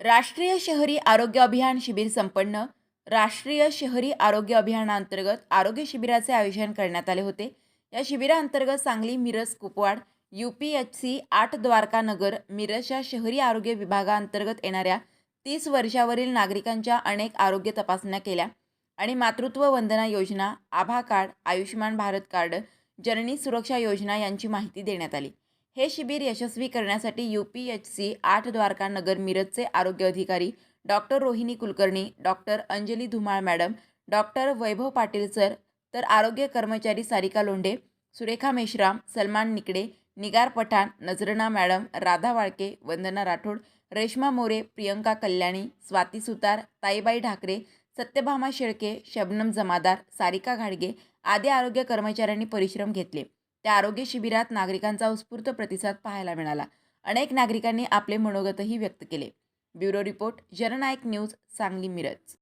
राष्ट्रीय शहरी आरोग्य अभियान शिबिर संपन्न. राष्ट्रीय शहरी आरोग्य अभियानांतर्गत आरोग्य शिबिराचे आयोजन करण्यात आले होते. या शिबिराअंतर्गत Sangli Miraj Kupwad U P H C आठ द्वारका नगर मिरजच्या शहरी आरोग्य विभागाअंतर्गत येणाऱ्या तीस वर्षावरील नागरिकांच्या अनेक आरोग्य तपासण्या केल्या आणि मातृत्व वंदना योजना आभा कार्ड आयुष्यमान भारत कार्ड जननी सुरक्षा योजना यांची माहिती देण्यात आली. हे शिबिर यशस्वी करण्यासाठी यू पी एच सी आठ द्वारका नगर मिरजचे आरोग्य अधिकारी doctor Rohini Kulkarni doctor Anjali Dhumal madam doctor Vaibhav Patil sir तर आरोग्य कर्मचारी सारिका लोंढे सुरेखा मेश्राम सलमान निकडे निगार पठाण नजरना मॅडम राधा वाळके वंदना राठोड रेश्मा मोरे प्रियंका कल्याणी स्वाती सुतार ताईबाई ढाकरे सत्यभामा शेळके शबनम जमादार सारिका घाडगे आदी आरोग्य कर्मचाऱ्यांनी परिश्रम घेतले. त्या आरोग्य शिबिरात नागरिकांचा उत्स्फूर्त प्रतिसाद पाहायला मिळाला. अनेक नागरिकांनी आपले मनोगतही व्यक्त केले. Bureau report Jannayak news Sangli Miraj.